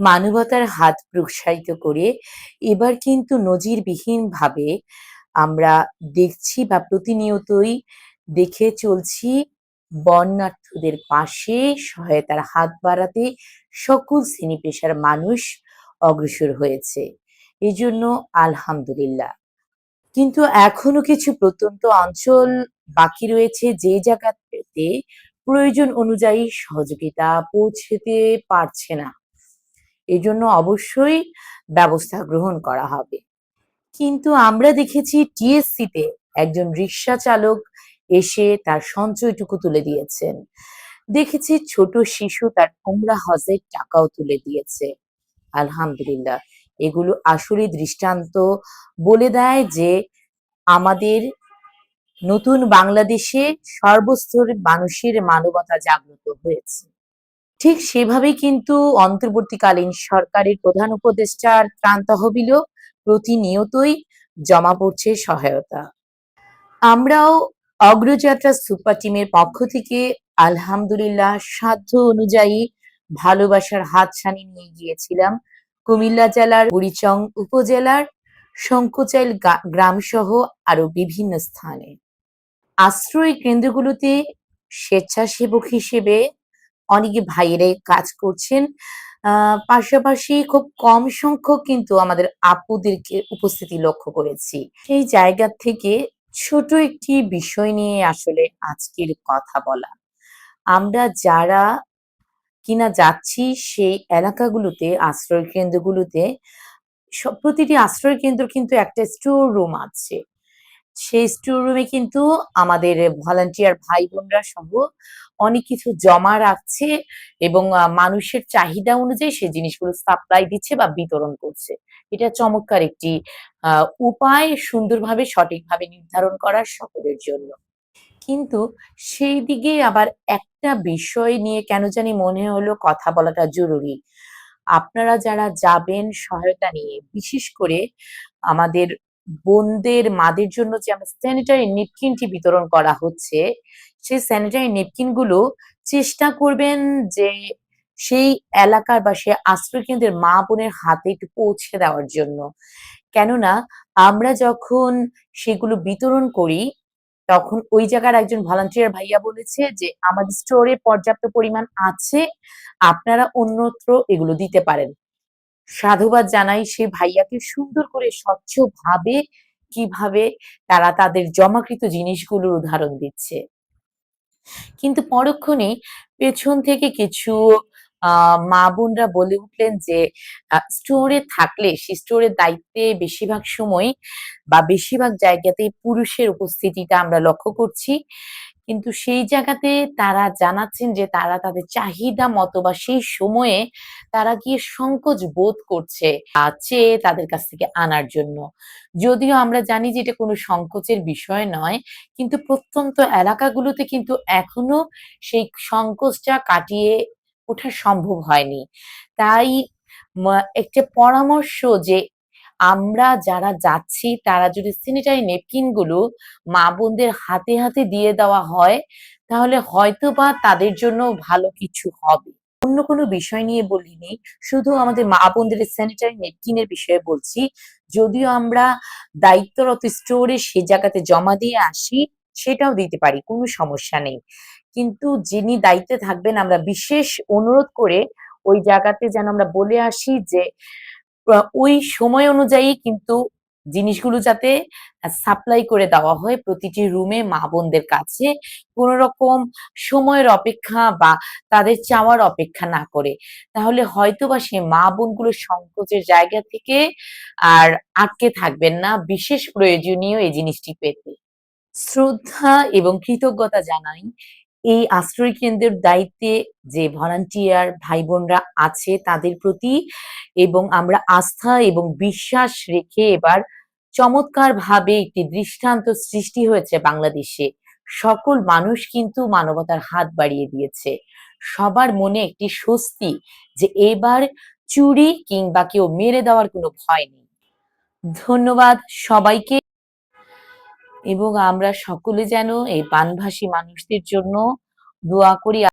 মানবতার হাত প্রসারিত করে এবার কিন্তু নজিরবিহীনভাবে আমরা দেখছি বা প্রতিনিয়তই দেখে চলছি বন্যার্থদের পাশে সহায়তার হাত বাড়াতে সকল শ্রেণি পেশার মানুষ অগ্রসর হয়েছে। এজন্য আলহামদুলিল্লাহ। কিন্তু এখনও কিছু প্রত্যন্ত অঞ্চল বাকি রয়েছে যে জায়গাতে প্রয়োজন অনুযায়ী সহযোগিতা পৌঁছতে পারছে না। এজন্য অবশ্যই ব্যবস্থা গ্রহণ করা হবে। কিন্তু আমরা দেখেছি টিএসসিতে একজন রিক্সা চালক এসে তার সঞ্চয়টুকু তুলে দিয়েছেন। দেখেছি ছোট শিশু তার উমরা হজের টাকাও তুলে দিয়েছে। আলহামদুলিল্লাহ, এগুলো আসলে দৃষ্টান্ত বলে দেয় যে আমাদের নতুন বাংলাদেশে সর্বস্তরের মানুষের মানবতা জাগ্রত হয়েছে। ঠিক সেভাবেই কিন্তু অন্তর্বর্তীকালীন সরকারের প্রধান উপদেষ্টার ত্রাণ তহবিলও প্রতিনিয়তই জমা পড়ছে সহায়তা। আমরাও অগ্রযাত্রা সুপার টিমের পক্ষ থেকে আলহামদুলিল্লাহ সাধ্য অনুযায়ী ভালোবাসার হাতছানি নিয়ে গিয়েছিলাম। কুমিল্লা জেলার বুড়িচং উপজেলার শঙ্কুচাইল গ্রাম সহ আরও বিভিন্ন স্থানে। আশ্রয় কেন্দ্রগুলোতে স্বেচ্ছাসেবক হিসেবে অনেকে ভাইয়েরাই কাজ করছেন। পাশাপাশি খুব কম সংখ্যক কিন্তু আমাদের আপুদেরকে উপস্থিতি লক্ষ্য করেছি। সেই জায়গা থেকে ছোট একটি বিষয় নিয়ে আসলে আজকের কথা বলা। আমরা যারা কিনা যাচ্ছি সেই এলাকাগুলোতে, আশ্রয় কেন্দ্রগুলোতে প্রতিটি আশ্রয় কেন্দ্র কিন্তু একটা স্টোর রুম আছে। সেই স্টোর রুমে কিন্তু আমাদের ভলান্টিয়ার ভাই বোনরা সহ অনেক কিছু জমা রাখছে এবং মানুষের চাহিদা অনুযায়ী সেই জিনিসগুলো সাপ্লাই দিচ্ছে বা বিতরণ করছে। এটা চমৎকার একটি উপায় সুন্দরভাবে, সঠিকভাবে নির্ধারণ করার সকলের জন্য। কিন্তু সেই দিকে আবার একটা বিষয় নিয়ে কেন জানি মনে হলো কথা বলাটা জরুরি। আপনারা যারা যাবেন সহায়তা নিয়ে, বিশেষ করে আমাদের বোনদের মাদের জন্য যে আমরা স্যানিটারি নেপকিনটি বিতরণ করা হচ্ছে, সেই স্যানিটারি নেপকিনগুলো চেষ্টা করবেন যে সেই এলাকার বা সে আশ্রয় কেন্দ্রের মা বোনের হাতে একটু পৌঁছে দেওয়ার জন্য। কেননা আমরা যখন সেগুলো বিতরণ করি, তখন ওই জায়গার একজন ভলান্টিয়ার ভাইয়া বলেছে যে, আমাদের স্টোরে পর্যাপ্ত পরিমাণ আছে, আপনারা অন্যত্র এগুলো দিতে পারেন। সাধুবাদ জানাই সে ভাইয়াকে সুন্দর করে স্বচ্ছভাবে কীভাবে তারা তাদের জমাকৃত জিনিসগুলোর উদাহরণ দিচ্ছে। কিন্তু পরক্ষণে পেছন থেকে কিছু মা বোনরা বলে উঠলেন যে স্টোরে থাকলে সে স্টোরের দায়িত্বে বেশিরভাগ সময় বা বেশিরভাগ জায়গাতেই পুরুষের উপস্থিতিটা আমরা লক্ষ্য করছি। কিন্তু সেই জায়গাতে তারা জানাচ্ছেন যে তারা তাদের চাহিদা মতো বা সেই সময়ে তারা গিয়ে সংকোচ বোধ করছে চেয়ে তাদের কাছ থেকে আনার জন্য। যদিও আমরা জানি যে এটা কোনো সংকোচের বিষয় নয়, কিন্তু প্রত্যন্ত এলাকাগুলোতে কিন্তু এখনও সেই সংকোচটা কাটিয়ে ওঠা সম্ভব হয়নি। তাই একটা পরামর্শ যে আমরা যারা যাচ্ছি, তারা যদি স্যানিটারি নেপকিনগুলো মা বোনদের হাতে হাতে দিয়ে দেওয়া হয়, তাহলে হয়তো বা তাদের জন্য ভালো কিছু হবে। অন্য কোনো বিষয় নিয়ে বলিনি, শুধু আমাদের মা বোনদের স্যানিটারি নেপকিনের বিষয়ে বলছি। যদিও আমরা দায়িত্বরত স্টোরে সে জায়গাতে জমা দিয়ে আসি, সেটাও দিতে পারি, কোনো সমস্যা নেই। কিন্তু যিনি দায়িত্বে থাকবেন, আমরা বিশেষ অনুরোধ করে ওই জায়গাতে যেন আমরা বলে আসি যে ওই সময় অনুযায়ী কিন্তু জিনিসগুলো যাতে সাপ্লাই করে দেওয়া হয় প্রতিটি রুমে মা বোনদের কাছে কোন রকম সময়ের অপেক্ষা বা তাদের চাওয়ার অপেক্ষা না করে। তাহলে হয়তো বা সে মা বোনগুলো সংকোচের জায়গা থেকে আর আটকে থাকবেন না বিশেষ প্রয়োজনীয় এই জিনিসটি পেতে। শ্রদ্ধা এবং কৃতজ্ঞতা জানাই এই আশ্রয় কেন্দ্রের দায়িত্বে যে ভলান্টিয়ার ভাই বোনরা আছে তাদের প্রতি এবং আমরা আস্থা এবং বিশ্বাস রেখে এবার চমৎকার ভাবে একটি দৃষ্টান্ত সৃষ্টি হয়েছে বাংলাদেশে। সকল মানুষ কিন্তু মানবতার হাত বাড়িয়ে দিয়েছে। সবার মনে একটি স্বস্তি যে এবার চুরি কিংবা কেউ মেরে দেওয়ার কোনো ভয় নেই। ধন্যবাদ সবাইকে। এবং আমরা সকলে যেন এই পানভাসী মানুষদের জন্য দোয়া করি।